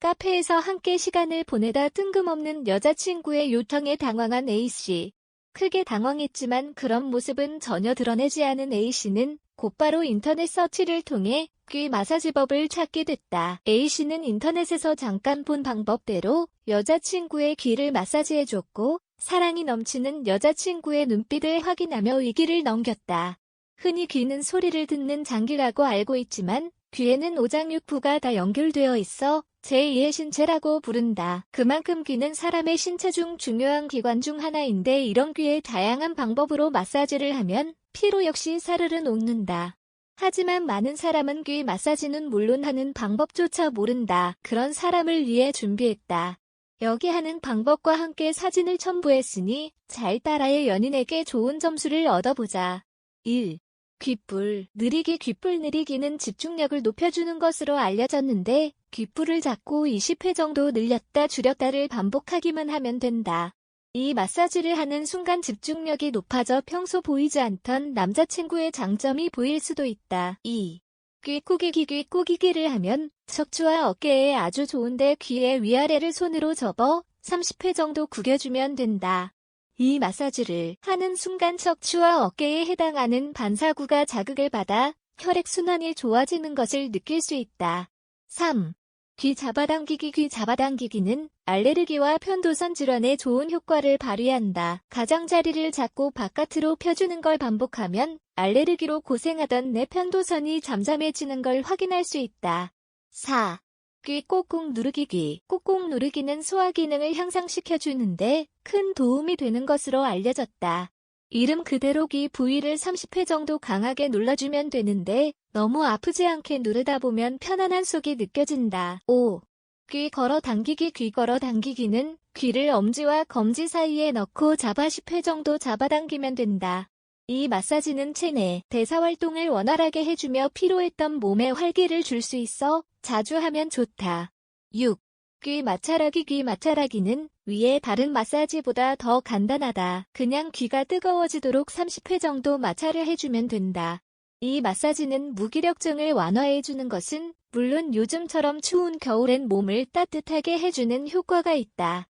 카페에서 함께 시간을 보내다 뜬금없는 여자친구의 요청에 당황한 A씨. 크게 당황했지만 그런 모습은 전혀 드러내지 않은 A씨는 곧바로 인터넷 서치를 통해 귀 마사지법을 찾게 됐다. A씨는 인터넷에서 잠깐 본 방법대로 여자친구의 귀를 마사지해줬고 사랑이 넘치는 여자친구의 눈빛을 확인하며 위기를 넘겼다. 흔히 귀는 소리를 듣는 장기라고 알고 있지만 귀에는 오장육부가 다 연결되어 있어 제2의 신체라고 부른다. 그만큼 귀는 사람의 신체 중 중요한 기관 중 하나인데 이런 귀에 다양한 방법으로 마사지를 하면 피로 역시 사르르 녹는다. 하지만 많은 사람은 귀 마사지는 물론 하는 방법조차 모른다. 그런 사람을 위해 준비했다. 여기 하는 방법과 함께 사진을 첨부했으니 잘 따라해 연인에게 좋은 점수를 얻어보자. 1. 귓불. 느리기 귓불 느리기는 집중력을 높여주는 것으로 알려졌는데 귓불을 잡고 20회 정도 늘렸다 줄였다를 반복하기만 하면 된다. 이 마사지를 하는 순간 집중력이 높아져 평소 보이지 않던 남자친구의 장점이 보일 수도 있다. 2. 귀 꾸기기 귀 꾸기기를 하면 척추와 어깨에 아주 좋은데 귀의 위아래를 손으로 접어 30회 정도 구겨주면 된다. 이 마사지를 하는 순간 척추와 어깨에 해당하는 반사구가 자극을 받아 혈액순환이 좋아지는 것을 느낄 수 있다. 3. 귀 잡아당기기 귀 잡아당기기는 알레르기와 편도선 질환에 좋은 효과를 발휘한다. 가장자리를 잡고 바깥으로 펴주는 걸 반복하면 알레르기로 고생하던 내 편도선이 잠잠해지는 걸 확인할 수 있다. 4. 귀 꾹꾹 누르기 귀 꾹꾹 누르기는 소화 기능을 향상시켜주는데 큰 도움이 되는 것으로 알려졌다. 이름 그대로 귀 부위를 30회 정도 강하게 눌러주면 되는데 너무 아프지 않게 누르다 보면 편안한 속이 느껴진다. 5. 귀 걸어 당기기 귀 걸어 당기기는 귀를 엄지와 검지 사이에 넣고 잡아 10회 정도 잡아당기면 된다. 이 마사지는 체내 대사활동을 원활하게 해주며 피로했던 몸에 활기를 줄 수 있어 자주 하면 좋다. 6. 귀 마찰하기 귀 마찰하기는 위에 다른 마사지보다 더 간단하다. 그냥 귀가 뜨거워지도록 30회 정도 마찰을 해주면 된다. 이 마사지는 무기력증을 완화해주는 것은 물론 요즘처럼 추운 겨울엔 몸을 따뜻하게 해주는 효과가 있다.